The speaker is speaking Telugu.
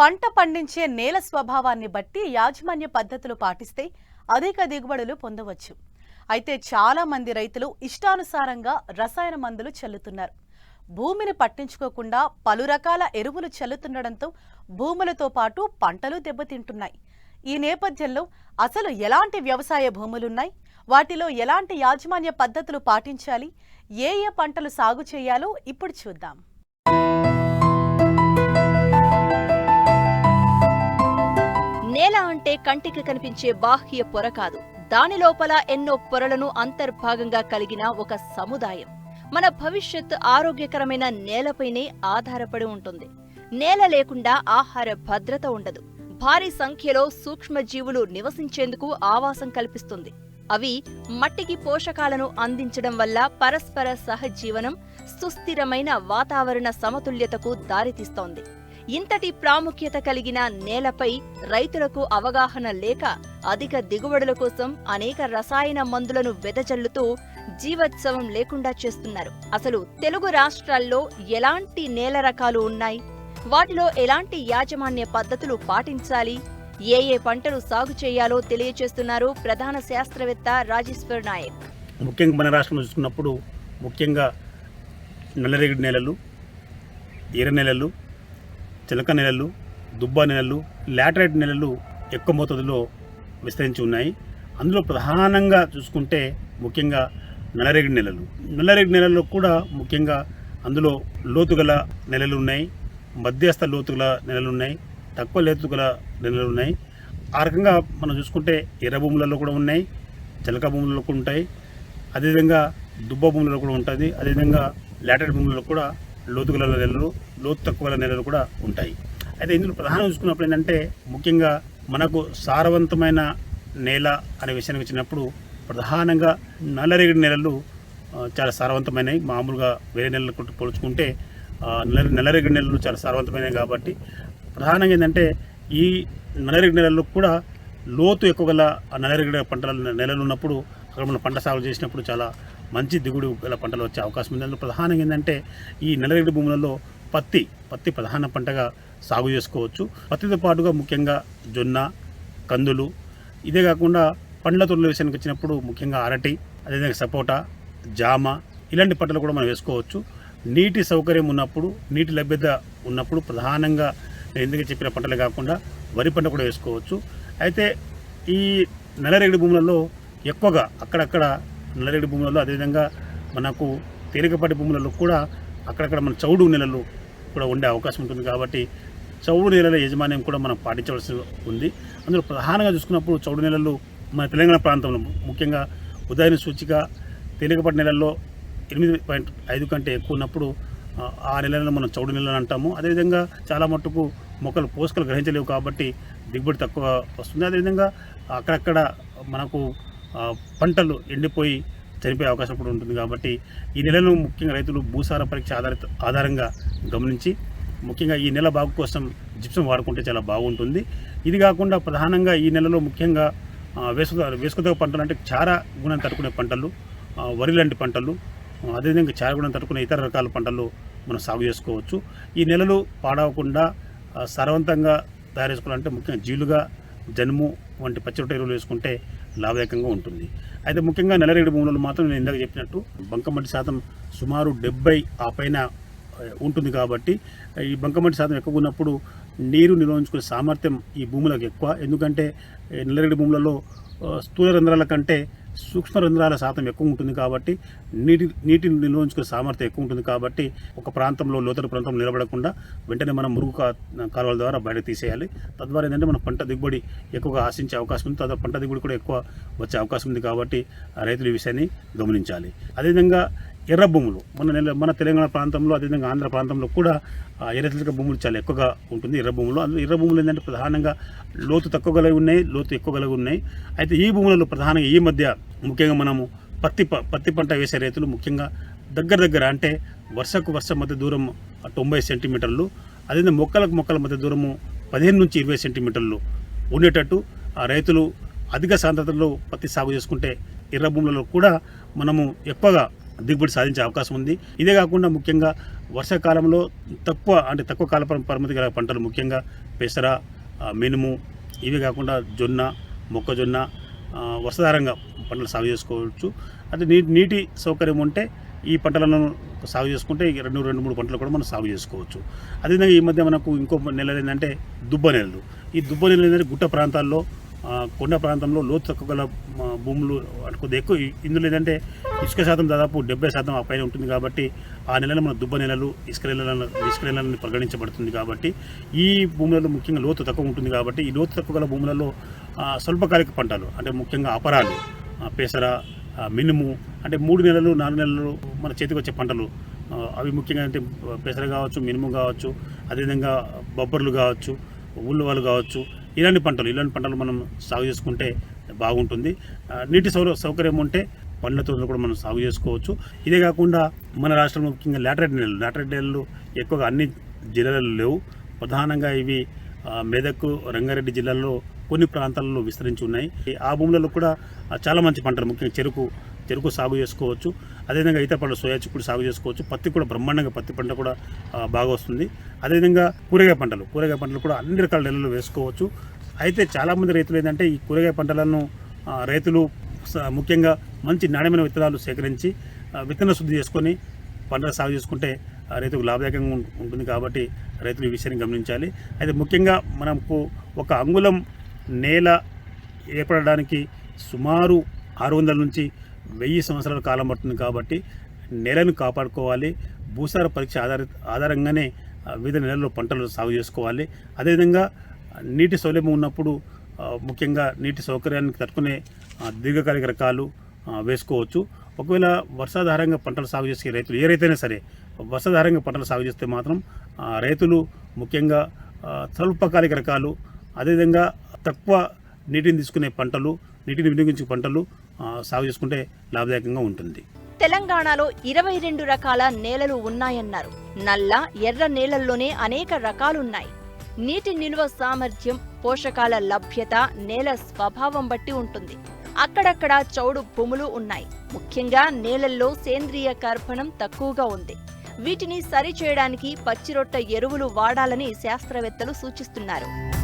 పంట పండించే నేల స్వభావాన్ని బట్టి యాజమాన్య పద్ధతులు పాటిస్తే అధిక దిగుబడులు పొందవచ్చు. అయితే చాలా మంది రైతులు ఇష్టానుసారంగా రసాయన మందులు చల్లుతున్నారు. భూమిని పట్టించుకోకుండా పలు రకాల ఎరువులు చల్లుతుండడంతో భూములతో పాటు పంటలు దెబ్బతింటున్నాయి. ఈ నేపథ్యంలో అసలు ఎలాంటి వ్యవసాయ భూములున్నాయి? వాటిలో ఎలాంటి యాజమాన్య పద్ధతులు పాటించాలి? ఏ ఏ పంటలు సాగు చేయాలో ఇప్పుడు చూద్దాం. కంటికి కనిపించే బాహ్య పొర కాదు. దాని లోపల ఎన్నో పొరలను అంతర్భాగంగా కలిగిన ఒక సముదాయం. మన భవిష్యత్ ఆరోగ్యకరమైన నేలపైనే ఆధారపడి ఉంటుంది. నేల లేకుండా ఆహార భద్రత ఉండదు. భారీ సంఖ్యలో సూక్ష్మజీవులు నివసించేందుకు ఆవాసం కల్పిస్తుంది. అవి మట్టికి పోషకాలను అందించడం వల్ల పరస్పర సహజీవనం సుస్థిరమైన వాతావరణ సమతుల్యతకు దారితీస్తోంది. ఇంతటి ప్రాముఖ్యత కలిగిన నేలపై రైతులకు అవగాహన లేక అధిక దిగుబడుల కోసం అనేక రసాయన మందులను వెదజల్లుతూ జీవోత్సవం లేకుండా చేస్తున్నారు. అసలు తెలుగు రాష్ట్రాల్లో ఎలాంటి నేల రకాలు ఉన్నాయి? వాటిలో ఎలాంటి యాజమాన్య పద్ధతులు పాటించాలి? ఏ ఏ పంటలు సాగు చేయాలో తెలియచేస్తున్నారు ప్రధాన శాస్త్రవేత్త రాజేశ్వర్ నాయక్. ముఖ్యంగా మన రాష్ట్రంలో చూసుకున్నప్పుడు ముఖ్యంగా నల్లరేగడి నేలలు ఎర్ర నేలలు చిలక నేలలు దుబ్బ నెలలు లాటరైట్ నెలలు ఎక్కువ మోతాదులో విస్తరించి ఉన్నాయి. అందులో ప్రధానంగా చూసుకుంటే ముఖ్యంగా నల్లరేగడి నేలలు. నల్లరేగడి నేలల్లో కూడా ముఖ్యంగా అందులో లోతుగల నెలలు ఉన్నాయి. మధ్యస్థ లోతుగల నెలలు ఉన్నాయి. తక్కువ లోతుగల నెలలు ఉన్నాయి. ఆ రకంగా మనం చూసుకుంటే ఎర్ర భూములలో కూడా ఉన్నాయి. చిలక భూములలో కూడా ఉంటాయి. అదేవిధంగా దుబ్బ భూములలో కూడా ఉంటుంది. అదేవిధంగా లాటరైట్ భూములలో కూడా లోతుగల నెలలు లోతు తక్కువ నెలలు కూడా ఉంటాయి. అయితే ఇందులో ప్రధానం చూసుకున్నప్పుడు ఏంటంటే ముఖ్యంగా మనకు సారవంతమైన నేల అనే విషయానికి వచ్చినప్పుడు ప్రధానంగా నల్లరేగడి నేలలు చాలా సారవంతమైనవి. మామూలుగా వేరే నెలలకు పోల్చుకుంటే నల్ల నల్లరేగడి నేలలు చాలా సారవంతమైనవి కాబట్టి ప్రధానంగా ఏంటంటే ఈ నల్లరేగడి నెలల్లో కూడా లోతు ఎక్కువ గల నల్లరేగడి పంటల నెలలు ఉన్నప్పుడు మనం పంట సాగు చేసినప్పుడు చాలా మంచి దిగుడు గల పంటలు వచ్చే అవకాశం ఉంది. అందులో ప్రధానంగా ఏంటంటే ఈ నల్లరేగడి భూములలో పత్తి పత్తి ప్రధాన పంటగా సాగు చేసుకోవచ్చు. పత్తితో పాటుగా ముఖ్యంగా జొన్న కందులు ఇదే కాకుండా పండ్ల తొడుల విషయానికి వచ్చినప్పుడు ముఖ్యంగా అరటి అదేవిధంగా సపోటా జామ ఇలాంటి పంటలు కూడా మనం వేసుకోవచ్చు. నీటి సౌకర్యం ఉన్నప్పుడు నీటి లభ్యత ఉన్నప్పుడు ప్రధానంగా నేను ఎందుకు చెప్పిన పంటలే కాకుండా వరి పంట కూడా వేసుకోవచ్చు. అయితే ఈ నల్లరేగడి భూములలో ఎక్కువగా అక్కడక్కడ నల్లరేడి భూములలో అదేవిధంగా మనకు తేలికపాటి భూములలో కూడా అక్కడక్కడ మన చౌడు నెలలు కూడా ఉండే అవకాశం ఉంటుంది కాబట్టి చౌడు నేలల యజమాన్యం కూడా మనం పాటించవలసి ఉంది. అందులో ప్రధానంగా చూసుకున్నప్పుడు చౌడు నేలలు మన తెలంగాణ ప్రాంతంలో ముఖ్యంగా ఉదయం సూచిక తేలికపాటి నెలల్లో ఎనిమిది పాయింట్ ఐదు కంటే ఎక్కువ ఉన్నప్పుడు ఆ, నెలలను మనం చౌడు నెలలు అంటాము. అదేవిధంగా చాలా మట్టుకు మొక్కలు పోషకాలు గ్రహించలేవు కాబట్టి దిగుబడి తక్కువ వస్తుంది. అదేవిధంగా అక్కడక్కడ మనకు పంటలు ఎండిపోయి చనిపోయే అవకాశం కూడా ఉంటుంది కాబట్టి ఈ నెలను ముఖ్యంగా రైతులు భూసార పరీక్ష ఆధారిత ఆధారంగా గమనించి ముఖ్యంగా ఈ నెల బాగు కోసం జిప్సం వాడుకుంటే చాలా బాగుంటుంది. ఇది కాకుండా ప్రధానంగా ఈ నెలలో ముఖ్యంగా ఆ, వేసుక వేసుకదగ్గ పంటలు అంటే చార గుణం తట్టుకునే పంటలు వరి లాంటి పంటలు అదేవిధంగా చార గుణం తట్టుకునే ఇతర రకాల పంటలు మనం సాగు చేసుకోవచ్చు. ఈ నెలలు పాడవకుండా సారవంతంగా తయారు చేసుకోవాలంటే ముఖ్యంగా జీలుగా జనుము వంటి పచ్చిరొట్ట ఎరువులు వేసుకుంటే లాభదాయకంగా ఉంటుంది. అయితే ముఖ్యంగా నెలరేడు భూములలో మాత్రం నేను ఇందాక చెప్పినట్టు బంకమట్టి శాతం సుమారు డెబ్బై ఆ పైన ఉంటుంది కాబట్టి ఈ బంకమట్టి శాతం ఎక్కువ ఉన్నప్పుడు నీరు నిర్వహించుకునే సామర్థ్యం ఈ భూములకు ఎక్కువ. ఎందుకంటే ఈ భూములలో స్థూల రంధ్రాల కంటే సూక్ష్మ రంధ్రాల శాతం ఎక్కువ ఉంటుంది కాబట్టి నీటి నీటిని నిల్వ ఉంచుకునే సామర్థ్యం ఎక్కువ ఉంటుంది కాబట్టి ఒక ప్రాంతంలో లోతరు ప్రాంతంలో నిలబడకుండా వెంటనే మనం మురుగు కాలువల ద్వారా బయట తీసేయాలి. తద్వారా ఏంటంటే మన పంట దిగుబడి ఎక్కువగా ఆశించే అవకాశం ఉంది. తద్వారా పంట దిగుబడి కూడా ఎక్కువ వచ్చే అవకాశం ఉంది కాబట్టి రైతులు ఈ విషయాన్ని గమనించాలి. అదేవిధంగా ఎర్ర భూములు మన నెల మన తెలంగాణ ప్రాంతంలో అదేవిధంగా ఆంధ్ర ప్రాంతంలో కూడా ఆ భూములు చాలా ఎక్కువగా ఉంటుంది ఎర్ర భూములు అందులో ఎర్ర భూములు ఏంటంటే ప్రధానంగా లోతు తక్కువ కలిగి ఉన్నాయి లోతు ఎక్కువ కలిగి ఉన్నాయి. అయితే ఈ భూములలో ప్రధానంగా ఈ మధ్య ముఖ్యంగా మనము పత్తి ప- పత్తి పంట వేసే రైతులు ముఖ్యంగా దగ్గర దగ్గర అంటే వర్షకు వర్ష మధ్య దూరం తొంభై సెంటీమీటర్లు అదేవిధంగా మొక్కలకు మొక్కల మధ్య దూరము పదిహేను నుంచి ఇరవై సెంటీమీటర్లు ఉండేటట్టు ఆ రైతులు అధిక సాంద్రతలో పత్తి సాగు చేసుకుంటే ఎర్ర భూములలో కూడా మనము ఎక్కువగా దిగుబడి సాధించే అవకాశం ఉంది. ఇదే కాకుండా ముఖ్యంగా వర్షాకాలంలో తక్కువ అంటే తక్కువ కాల పరిమితి గల పంటలు ముఖ్యంగా పెసర మినుము ఇవే కాకుండా జొన్న మొక్కజొన్న వర్షధారంగా వర్షాధారంగా పంటలు సాగు చేసుకోవచ్చు. అంటే నీటి నీటి సౌకర్యం ఉంటే ఈ పంటలను సాగు చేసుకుంటే రెండు రెండు మూడు పంటలు కూడా మనం సాగు చేసుకోవచ్చు. అదేవిధంగా ఈ మధ్య మనకు ఇంకో నెలలు ఏంటంటే దుబ్బ నెలలు. ఈ దుబ్బ నెలలు ఏంటంటే గుట్ట ప్రాంతాల్లో కొండ ప్రాంతంలో లోతు తక్కువ గల భూములు కొద్దిగా ఎక్కువ ఇందులో ఏంటంటే ఇసుక శాతం దాదాపు డెబ్బై శాతం ఆ పైన ఉంటుంది కాబట్టి ఆ నెలలు మన దుబ్బ నెలలు ఇసుక నెలలను ఇసుక నెలలను పరిగణించబడుతుంది కాబట్టి ఈ భూములలో ముఖ్యంగా లోతు తక్కువ ఉంటుంది కాబట్టి ఈ లోతు తక్కువ గల భూములలో స్వల్పకాలిక పంటలు అంటే ముఖ్యంగా అపరాలు పెసర మినుము అంటే మూడు నెలలు నాలుగు నెలలు మన చేతికి వచ్చే పంటలు. అవి ముఖ్యంగా అంటే పెసర కావచ్చు మినుము కావచ్చు అదేవిధంగా బొబ్బర్లు కావచ్చు ఉల్లువలు కావచ్చు ఇలాంటి పంటలు ఇలాంటి పంటలు మనం సాగు చేసుకుంటే బాగుంటుంది. నీటి సౌర సౌకర్యం ఉంటే పండ్ల తోటలు కూడా మనం సాగు చేసుకోవచ్చు. ఇదే కాకుండా మన రాష్ట్రంలో ముఖ్యంగా లాటరైట్ నెలలు లాటరైట్ నెలలు ఎక్కువగా అన్ని జిల్లాలలో లేవు. ప్రధానంగా ఇవి మెదక్ రంగారెడ్డి జిల్లాల్లో కొన్ని ప్రాంతాలలో విస్తరించి ఉన్నాయి. ఆ భూములలో కూడా చాలా మంచి పంటలు ముఖ్యంగా చెరుకు చెరుకు సాగు చేసుకోవచ్చు. అదేవిధంగా ఈత పంటలు సోయా చిక్కుడు సాగు చేసుకోవచ్చు. పత్తి కూడా బ్రహ్మాండంగా పత్తి పంట కూడా బాగా వస్తుంది. అదేవిధంగా కూరగాయ పంటలు కూరగాయ పంటలు కూడా అన్ని రకాల నెలలు వేసుకోవచ్చు. అయితే చాలామంది రైతులు ఏంటంటే ఈ కూరగాయ పంటలను రైతులు స- ముఖ్యంగా మంచి నాణ్యమైన విత్తనాలు సేకరించి విత్తన శుద్ధి చేసుకొని పంటలు సాగు చేసుకుంటే రైతుకు లాభదాయకంగా ఉంటుంది కాబట్టి రైతులు ఈ విషయాన్ని గమనించాలి. అయితే ముఖ్యంగా మనకు ఒక అంగుళం నేల ఏర్పడడానికి సుమారు ఆరు వందల నుంచి వెయ్యి సంవత్సరాల కాలం పడుతుంది కాబట్టి నేలను కాపాడుకోవాలి. భూసార పరీక్ష ఆధార ఆధారంగానే వివిధ నెలల్లో పంటలు సాగు చేసుకోవాలి. అదేవిధంగా నీటి సౌలభ్యం ఉన్నప్పుడు ముఖ్యంగా నీటి సౌకర్యానికి తట్టుకునే దీర్ఘకాలిక రకాలు వేసుకోవచ్చు. ఒకవేళ వర్షాధారంగా పంటలు సాగు చేసే రైతులు ఏ రైతైనా సరే వర్షాధారంగా పంటలు సాగు చేస్తే మాత్రం రైతులు ముఖ్యంగా స్వల్పకాలిక రకాలు అదేవిధంగా తక్కువ నీటిని తీసుకునే పంటలు నీటిని వినియోగించే పంటలు సాగు చేసుకుంటే లాభదాయకంగా ఉంటుంది. తెలంగాణలో ఇరవై రెండు రకాల నేలలు ఉన్నాయన్నారు. నల్ల ఎర్ర నేలల్లోనే అనేక రకాలున్నాయి. నీటి నిల్వ సామర్థ్యం పోషకాల లభ్యత నేల స్వభావం బట్టి ఉంటుంది. అక్కడక్కడ చౌడు భూములు ఉన్నాయి. ముఖ్యంగా నేలల్లో సేంద్రియ కర్పణం తక్కువగా ఉంది. వీటిని సరిచేయడానికి పచ్చిరొట్ట ఎరువులు వాడాలని శాస్త్రవేత్తలు సూచిస్తున్నారు.